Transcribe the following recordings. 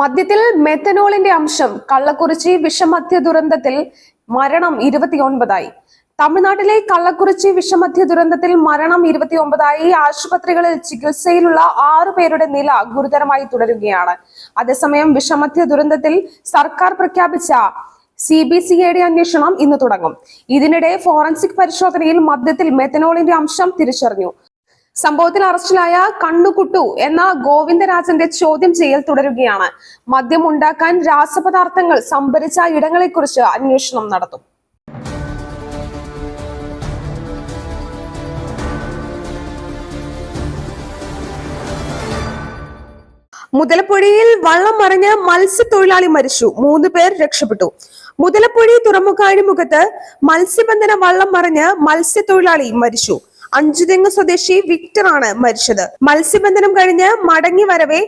മദ്യത്തിൽ മെത്തനോളിന്റെ അംശം കള്ളക്കുറിച്ചി വിഷമദ്യ ദുരന്തത്തിൽ മരണം ഇരുപത്തിയൊൻപതായി. തമിഴ്നാട്ടിലെ കള്ളക്കുറിച്ചി വിഷമദ്യ ദുരന്തത്തിൽ മരണം ഇരുപത്തിയൊമ്പതായി ആശുപത്രികളിൽ ചികിത്സയിലുള്ള ആറു പേരുടെ നില ഗുരുതരമായി തുടരുകയാണ്. അതേസമയം വിഷമദ്യ ദുരന്തത്തിൽ സർക്കാർ പ്രഖ്യാപിച്ച സി ബി സി എയുടെ അന്വേഷണം ഇന്ന് തുടങ്ങും. ഇതിനിടെ ഫോറൻസിക് പരിശോധനയിൽ മദ്യത്തിൽ മെത്തനോളിന്റെ അംശം തിരിച്ചറിഞ്ഞു. സംഭവത്തിൽ അറസ്റ്റിലായ കണ്ണുകുട്ടു എന്ന ഗോവിന്ദരാജന്റെ ചോദ്യം ചെയ്യൽ തുടരുകയാണ്. മദ്യം ഉണ്ടാക്കാൻ രാസപദാർത്ഥങ്ങൾ സംഭരിച്ച ഇടങ്ങളെക്കുറിച്ച് അന്വേഷണം നടത്തും. മുതലപ്പുഴയിൽ വള്ളം മറിഞ്ഞ് മത്സ്യത്തൊഴിലാളി മരിച്ചു. മൂന്ന് പേർ രക്ഷപ്പെട്ടു. മുതലപ്പുഴി തുറമുഖാഴിമുഖത്ത് മത്സ്യബന്ധന വള്ളം മറിഞ്ഞ് മത്സ്യത്തൊഴിലാളി മരിച്ചു. അഞ്ചുതെങ്ങ് സ്വദേശി വിക്ടർ ആണ് മരിച്ചത്. മത്സ്യബന്ധനം കഴിഞ്ഞ് മടങ്ങി വരവേ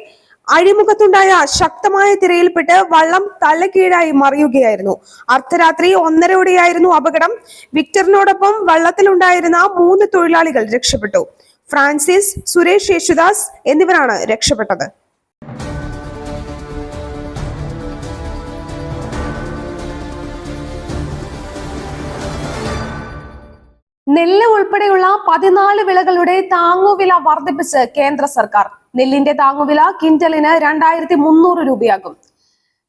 അഴിമുഖത്തുണ്ടായ ശക്തമായ തിരയിൽപ്പെട്ട് വള്ളം തലകീഴായി മറിയുകയായിരുന്നു. അർദ്ധരാത്രി ഒന്നരയോടെയായിരുന്നു അപകടം. വിക്ടറിനോടൊപ്പം വള്ളത്തിലുണ്ടായിരുന്ന മൂന്ന് തൊഴിലാളികൾ രക്ഷപ്പെട്ടു. ഫ്രാൻസിസ് സുരേഷ് യേശുദാസ് എന്നിവരാണ് രക്ഷപ്പെട്ടത്. നെല്ല് ഉൾപ്പെടെയുള്ള പതിനാല് വിളകളുടെ താങ്ങുവില വർദ്ധിപ്പിച്ച് കേന്ദ്ര സർക്കാർ. നെല്ലിന്റെ താങ്ങുവില ക്വിന്റലിന് രണ്ടായിരത്തി മുന്നൂറ് രൂപയാകും.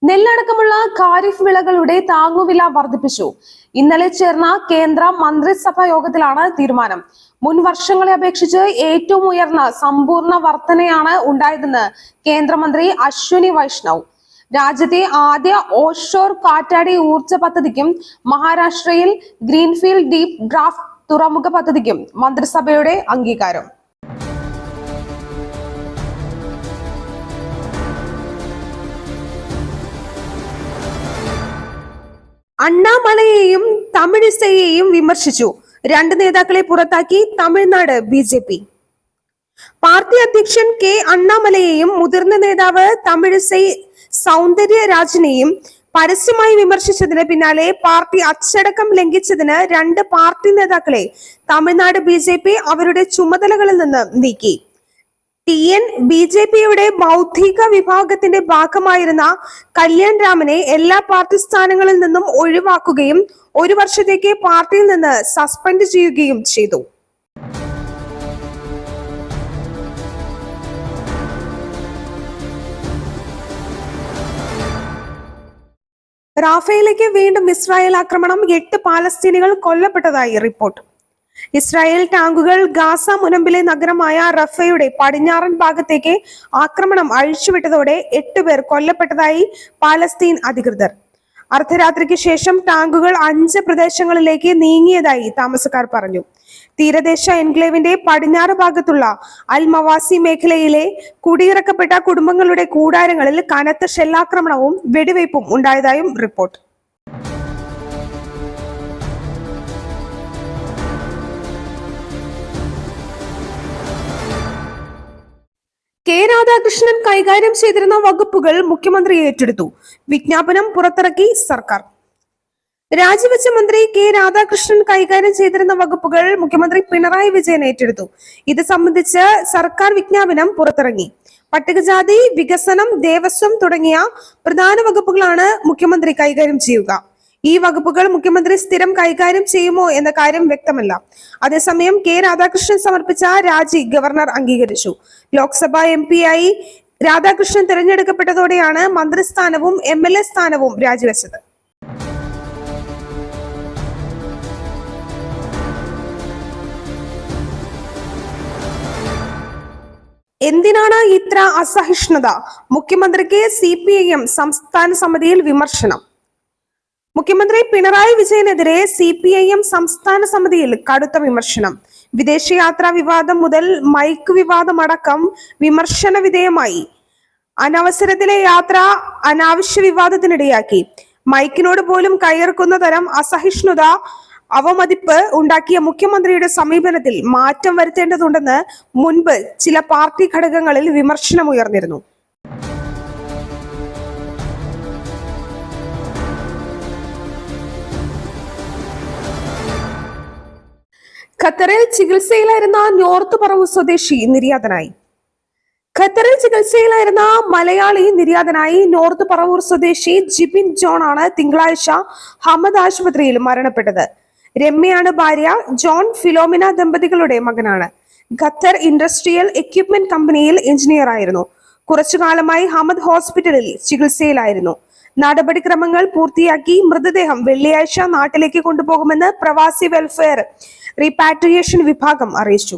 നെല്ലടക്കമുള്ള ഖാരിഫ് വിളകളുടെ താങ്ങുവില വർദ്ധിപ്പിച്ചു. ഇന്നലെ ചേർന്ന കേന്ദ്ര മന്ത്രിസഭാ യോഗത്തിലാണ് തീരുമാനം. മുൻ വർഷങ്ങളെ അപേക്ഷിച്ച് ഏറ്റവും ഉയർന്ന സമ്പൂർണ വർധനയാണ് ഉണ്ടായതെന്ന് കേന്ദ്രമന്ത്രി അശ്വിനി വൈഷ്ണവ്. രാജ്യത്തെ ആദ്യ ഓഷോർ കാറ്റാടി ഊർജ പദ്ധതിക്കും മഹാരാഷ്ട്രയിൽ ഗ്രീൻഫീൽഡ് ഡീപ് ഡ്രാഫ്റ്റ് തുറമുഖ പദ്ധതിക്കും മന്ത്രിസഭയുടെ അംഗീകാരം. അണ്ണാമലയെയും തമിഴിസയെയും വിമർശിച്ചു. രണ്ട് നേതാക്കളെ പുറത്താക്കി Tamil Nadu B J P. Party അധ്യക്ഷൻ കെ അണ്ണാമലയെയും മുതിർന്ന നേതാവ് തമിഴിസൈ സൗന്ദര്യരാജനെയും പരസ്യമായി വിമർശിച്ചതിന് പിന്നാലെ പാർട്ടി അച്ചടക്കം ലംഘിച്ചതിന് രണ്ട് പാർട്ടി നേതാക്കളെ തമിഴ്നാട് ബി അവരുടെ ചുമതലകളിൽ നിന്ന് നീക്കി. ടി എൻ ബി ജെ പിയുടെ ബൗദ്ധിക വിഭാഗത്തിന്റെ ഭാഗമായിരുന്ന കല്യാൺ രാമനെ എല്ലാ പാർട്ടി സ്ഥാനങ്ങളിൽ നിന്നും ഒഴിവാക്കുകയും ഒരു വർഷത്തേക്ക് പാർട്ടിയിൽ നിന്ന് സസ്പെൻഡ് ചെയ്യുകയും ചെയ്തു. റാഫേലേക്ക് വീണ്ടും ഇസ്രായേൽ ആക്രമണം. എട്ട് പാലസ്തീനികൾ കൊല്ലപ്പെട്ടതായി റിപ്പോർട്ട്. ഇസ്രായേൽ ടാങ്കുകൾ ഗാസ മുനമ്പിലെ നഗരമായ റഫയുടെ പടിഞ്ഞാറൻ ഭാഗത്തേക്ക് ആക്രമണം അഴിച്ചുവിട്ടതോടെ എട്ട് പേർ കൊല്ലപ്പെട്ടതായി പാലസ്തീൻ അധികൃതർ. അർദ്ധരാത്രിക്ക് ശേഷം ടാങ്കുകൾ അഞ്ച് പ്രദേശങ്ങളിലേക്ക് നീങ്ങിയതായി താമസക്കാർ പറഞ്ഞു. തീരദേശ എൻക്ലേവിന്റെ പടിഞ്ഞാറ് ഭാഗത്തുള്ള അൽമവാസി മേഖലയിലെ കുടിയിറക്കപ്പെട്ട കുടുംബങ്ങളുടെ കൂടാരങ്ങളിൽ കനത്ത ഷെല്ലാക്രമണവും വെടിവയ്പും ഉണ്ടായതായും റിപ്പോർട്ട്. കെ രാധാകൃഷ്ണൻ കൈകാര്യം ചെയ്തിരുന്ന വകുപ്പുകൾ മുഖ്യമന്ത്രി ഏറ്റെടുത്തു. വിജ്ഞാപനം പുറത്തിറക്കി സർക്കാർ. രാജിവെച്ച മന്ത്രി കെ രാധാകൃഷ്ണൻ കൈകാര്യം ചെയ്തിരുന്ന വകുപ്പുകൾ മുഖ്യമന്ത്രി പിണറായി വിജയൻ ഏറ്റെടുത്തു. ഇത് സംബന്ധിച്ച് സർക്കാർ വിജ്ഞാപനം പുറത്തിറങ്ങി. പട്ടികജാതി വികസനം ദേവസ്വം തുടങ്ങിയ പ്രധാന വകുപ്പുകളാണ് മുഖ്യമന്ത്രി കൈകാര്യം ചെയ്യുക. ഈ വകുപ്പുകൾ മുഖ്യമന്ത്രി സ്ഥിരം കൈകാര്യം ചെയ്യുമോ എന്ന കാര്യം വ്യക്തമല്ല. അതേസമയം കെ രാധാകൃഷ്ണൻ സമർപ്പിച്ച രാജി ഗവർണർ അംഗീകരിച്ചു. ലോക്സഭ എം ആയി രാധാകൃഷ്ണൻ തിരഞ്ഞെടുക്കപ്പെട്ടതോടെയാണ് മന്ത്രിസ്ഥാനവും എം സ്ഥാനവും രാജിവെച്ചത്. എന്തിനാണ് ഇത്ര അസഹിഷ്ണുത? മുഖ്യമന്ത്രിക്ക് സി പി ഐ എം സംസ്ഥാന സമിതിയിൽ വിമർശനം. മുഖ്യമന്ത്രി പിണറായി വിജയനെതിരെ സി പി ഐ എം സംസ്ഥാന സമിതിയിൽ കടുത്ത വിമർശനം. വിദേശയാത്രാ വിവാദം മുതൽ മൈക്ക് വിവാദം അടക്കം വിമർശന വിധേയമായി. അനവസരത്തിലെ യാത്ര അനാവശ്യ വിവാദത്തിനിടയാക്കി. മൈക്കിനോട് പോലും കയർക്കുന്ന തരം അസഹിഷ്ണുത അവമതിപ്പ് ഉണ്ടാക്കിയ മുഖ്യമന്ത്രിയുടെ സമീപനത്തിൽ മാറ്റം വരുത്തേണ്ടതുണ്ടെന്ന് മുൻപ് ചില പാർട്ടി ഘടകങ്ങളിൽ വിമർശനമുയർന്നിരുന്നു. ഖത്തറിൽ ചികിത്സയിലായിരുന്ന നോർത്ത് പറവൂർ സ്വദേശി നിര്യാതനായി. ഖത്തറിൽ ചികിത്സയിലായിരുന്ന മലയാളി നിര്യാതനായി നോർത്ത് പറവൂർ സ്വദേശി ജിബിൻ ജോൺ ആണ് തിങ്കളാഴ്ച ഹമദ് ആശുപത്രിയിൽ മരണപ്പെട്ടത്. രമ്യയാണ് ഭാര്യ ജോൺ ഫിലോമിന ദമ്പതികളുടെ മകനാണ്. ഖത്തർ ഇൻഡസ്ട്രിയൽ എക്യുപ്മെന്റ് കമ്പനിയിൽ എഞ്ചിനീയർ ആയിരുന്നു. കുറച്ചു കാലമായി ഹമദ് ഹോസ്പിറ്റലിൽ ചികിത്സയിലായിരുന്നു. നടപടിക്രമങ്ങൾ പൂർത്തിയാക്കി മൃതദേഹം വെള്ളിയാഴ്ച നാട്ടിലേക്ക് കൊണ്ടുപോകുമെന്ന് പ്രവാസി വെൽഫെയർ റീപാട്രിയേഷൻ വിഭാഗം അറിയിച്ചു.